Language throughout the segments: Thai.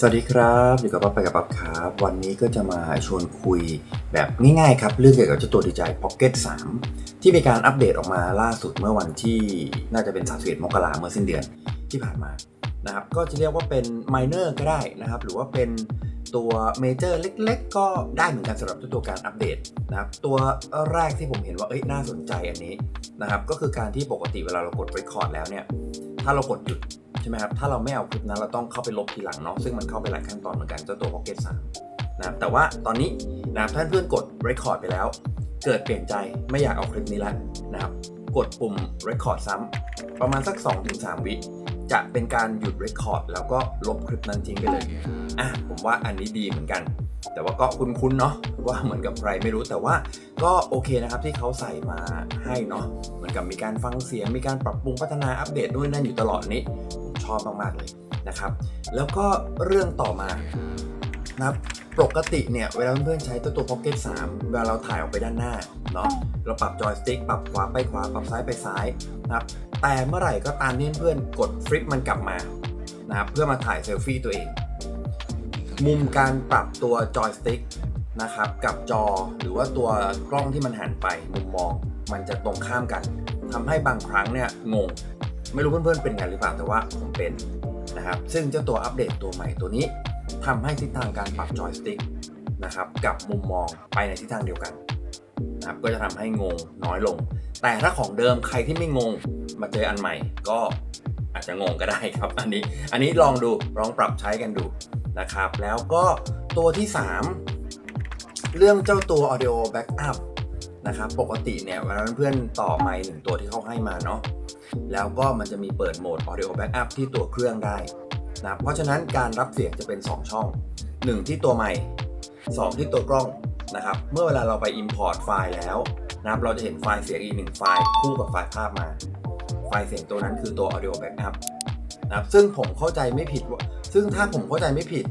สวัสดีครับอยู่กับป๊อปไปกับป๊อปครับ วันนี้ก็จะมาชวนคุยแบบง่ายๆครับ เรื่องเกี่ยวกับเจ้าตัว DJI Pocket 3 ที่มีการอัปเดตออกมาล่าสุดเมื่อวันที่น่าจะเป็น31มกราเมื่อสิ้นเดือนที่ผ่านมานะครับก็จะเรียกว่าเป็น minor ก็ได้นะครับ หรือว่าเป็นตัวเมเจอร์เล็กๆ ก็ได้เหมือนกันสำหรับเจ้าตัวการอัปเดตนะครับตัวแรกที่ผมเห็นว่าเอ้ยน่าสนใจอันนี้นะครับก็คือการที่ปกติเวลาเรากด record แล้วเนี่ยถ้าเรากดหยุด ช่ไหมครับ ถ้าเราไม่เอาคลิปนั้นเราต้องเข้าไปลบทีหลังเนาะซึ่งมันเข้าไปหลายขั้นตอนเหมือนกันเจ้าตัว Pocket 3นะครับแต่ว่าตอนนี้นะครับถ้าเพื่อนกด Record ไปแล้ว เกิดเปลี่ยนใจไม่อยากเอาคลิปนี้แล้วนะครับกดปุ่ม Record ซ้ำประมาณสัก 2-3 วิจะเป็นการหยุด Record แล้วก็ลบคลิปนั้นทิ้งไปเลยอะผมว่าอันนี้ดีเหมือนกัน แต่ว่าก็คุ้นๆเนาะว่าเหมือนกับใครไม่รู้แต่ว่าก็โอเคนะครับที่เขาใส่มาให้เนาะเหมือนกับมีการฟังเสียงมีการปรับปรุงพัฒนาอัปเดตด้วยนั่นอยู่ตลอดนี้ ชอบมากๆเลยนะครับ แล้วก็เรื่องต่อมานะครับปกติเนี่ยเวลาเพื่อนๆใช้ตัวตัว Pocket 3 เวลาเราถ่ายออกไปด้านหน้าเนาะเราปรับจอยสติ๊กปรับขวาไปขวาปรับซ้ายไปซ้ายนะครับแต่เมื่อไหร่ก็ตามที่เพื่อนๆกดฟลิปมันกลับมานะครับเพื่อมาถ่ายเซลฟี่ตัวเอง มุมการปรับตัวจอยสติ๊กนะครับกับจอหรือว่าตัวกล้องที่มันหันไปมุมมอง มันจะตรงข้ามกันทำให้บางครั้งเนี่ยงง ไม่รู้เพื่อนๆเป็นกันหรือเปล่าแต่ว่าผมเป็นนะครับซึ่งเจ้าตัวอัปเดตตัวใหม่ตัวนี้ทำให้ทิศทางการปรับจอยสติ๊กนะครับกับมุมมองไปในทิศทางเดียวกันนะครับก็จะทำให้งงน้อยลง แต่ถ้าของเดิมใครที่ไม่งงมาเจออันใหม่ก็อาจจะงงก็ได้ครับ อันนี้อันนี้ลองดูลองปรับใช้กันดูนะครับ แล้วก็ตัวที่ 3 เรื่องเจ้าตัว audio backup นะครับปกติเนี่ยเวลาเพื่อนๆต่อไมค์หนึ่งตัวที่เขาให้มาเนาะ แล้วก็มันจะมีเปิดโหมด audio backup ที่ตัวเครื่องได้นะเพราะฉะนั้นการรับเสียงจะเป็น 2 ช่อง 1 ที่ตัวไมค์2ที่ตัวกล้องนะครับเมื่อเวลาเราไป import ไฟล์แล้วนะครับเราจะเห็นไฟล์เสียงอีกหนึ่งไฟล์คู่กับไฟล์ภาพมา ไฟล์เสียงตัวนั้นคือตัว audio backup นะครับซึ่งผมเข้าใจไม่ผิดว่าซึ่งถ้าผมเข้าใจไม่ผิด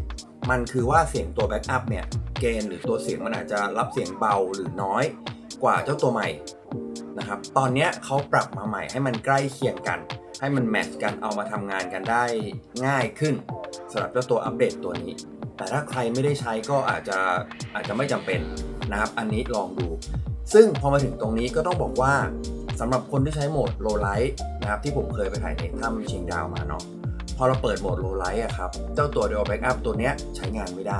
มันคือว่าเสียงตัว backup เนี่ยเกณฑ์หรือตัวเสียงมันอาจจะรับเสียงเบาหรือน้อยกว่าเจ้าตัวใหม่ นะครับ ตอนนี้เขาปรับมาใหม่ให้มันใกล้เคียงกัน ให้มันแมทช์กันเอามาทำงานกันได้ง่ายขึ้นสำหรับเจ้าตัวอัปเดตตัวนี้ แต่ถ้าใครไม่ได้ใช้ก็อาจจะอาจจะไม่จำเป็นนะครับ อันนี้ลองดู ซึ่งพอมาถึงตรงนี้ก็ต้องบอกว่าสำหรับคนที่ใช้โหมด low light นะครับที่ผมเคยไปถ่ายในถ้ำชิงดาวมาเนาะพอเราเปิดโหมด low light อะครับเจ้าตัว dual backup ตัวเนี้ยใช้งานไม่ได้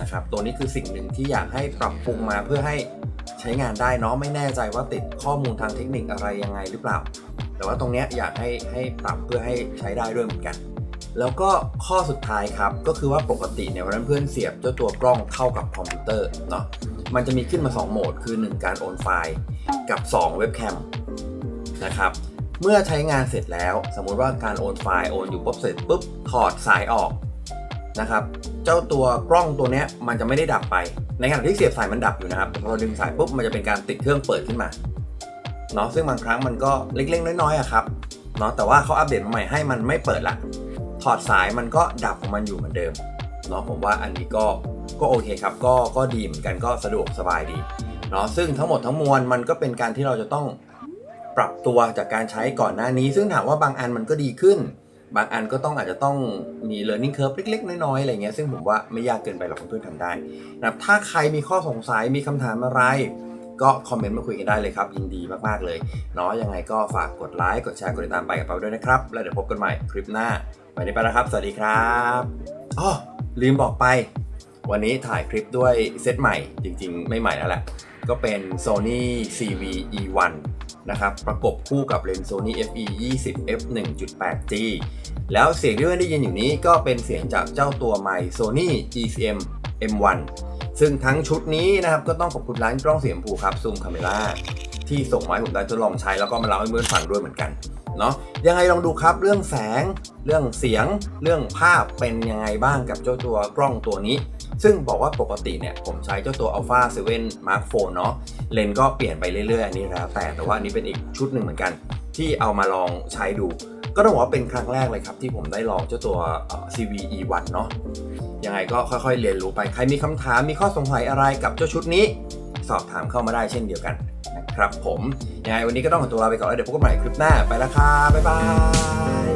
นะครับตัวนี้คือสิ่งหนึ่งที่อยากให้ปรับปรุงมาเพื่อให้ ใช้งานได้เนาะไม่แน่ใจว่าติดข้อมูลทางเทคนิคอะไรยังไงหรือเปล่า แต่ว่าตรงเนี้ยอยากให้ให้ปรับเพื่อให้ใช้ได้ด้วยเหมือนกัน แล้วก็ข้อสุดท้ายครับ ก็คือว่าปกติเนี่ยวันเพื่อนเสียบเจ้าตัวกล้องเข้ากับคอมพิวเตอร์เนาะมันจะมีขึ้นมา 2 โหมด คือ 1 การโอนไฟล์กับ 2 เว็บแคมนะครับเมื่อใช้งานเสร็จแล้ว สมมุติว่าการโอนไฟล์โอนอยู่ปุ๊บเสร็จปุ๊บถอดสายออก นะครับ เจ้าตัวกล้องตัวนี้มันจะไม่ได้ดับไป ในขณะที่เสียบสายมันดับอยู่นะครับพอเราดึงสายปุ๊บมันจะเป็นการติดเครื่องเปิดขึ้นมาเนาะซึ่งบางครั้งมันก็เล็กๆน้อยๆอะครับเนาะแต่ว่าเขาอัปเดตมาใหม่ให้มันไม่เปิดละถอดสายมันก็ดับของมันอยู่เหมือนเดิมเนาะผมว่าอันนี้ก็ก็โอเคครับก็ก็ดีเหมือนกันก็สะดวกสบายดีเนาะซึ่งทั้งหมดทั้งมวลมันก็เป็นการที่เราจะต้องปรับตัวจากการใช้ก่อนหน้านี้ ซึ่งถามว่าบางอันมันก็ดีขึ้น บางอันก็ต้องอาจจะต้องมี learning curve เล็กๆ น้อยๆ อะไรเงี้ยซึ่งผมว่าไม่ยากเกินไปหรอกเพื่อนๆทำได้นะครับถ้าใครมีข้อสงสัยมีคำถามอะไร ก็คอมเมนต์มาคุยกันได้เลยครับ ยินดีมากๆเลยเนาะยังไงก็ฝากกดไลค์กดแชร์กดติดตามไปกับเราด้วยนะครับ แล้วเดี๋ยวพบกันใหม่คลิปหน้าวันนี้ไปแล้วครับ สวัสดีครับอ๋อลืมบอกไป วันนี้ถ่ายคลิปด้วยเซตใหม่จริงๆ ไม่ใหม่แล้วแหละก็เป็น Sony CV E1 นะครับประกบคู่กับเลนส์ Sony FE 20 f 1.8G แล้วเสียงที่เพื่อนได้ยินอยู่นี้ก็เป็นเสียงจากเจ้าตัวใหม่ Sony GCM M1 ซึ่งทั้งชุดนี้นะครับก็ต้องขอบคุณร้านกล้องเสียงผูครับซูมคาเมราที่ส่งมาให้ผมได้ทดลองใช้แล้วก็มาเล่าให้เพื่อนฟังด้วยเหมือนกัน เนาะยังไงลองดูครับเรื่องแสง เรื่องเสียง เรื่องภาพเป็นยังไงบ้างกับเจ้าตัวกล้องตัวนี้ ซึ่งบอกว่าปกติเนี่ยผมใช้เจ้าตัว Alpha 7 Mark IV เนาะเลนก็เปลี่ยนไปเรื่อยๆ อันนี้แล้วแต่แต่ว่านี้เป็นอีกชุดหนึ่งเหมือนกัน ที่เอามาลองใช้ดู ก็ต้องบอกว่าเป็นครั้งแรกเลยครับ ที่ผมได้ลองเจ้าตัว CV E1 เนาะยังไงก็ค่อยๆ เรียนรู้ไปใครมีคำถามมีข้อสงสัยอะไรกับเจ้าชุดนี้ สอบถามเข้ามาได้เช่นเดียวกัน นะครับผมยังไงวันนี้ก็ต้องขอตัวลาไปก่อนแล้วเดี๋ยวพบกันใหม่คลิปหน้าไปละครับบ๊ายบาย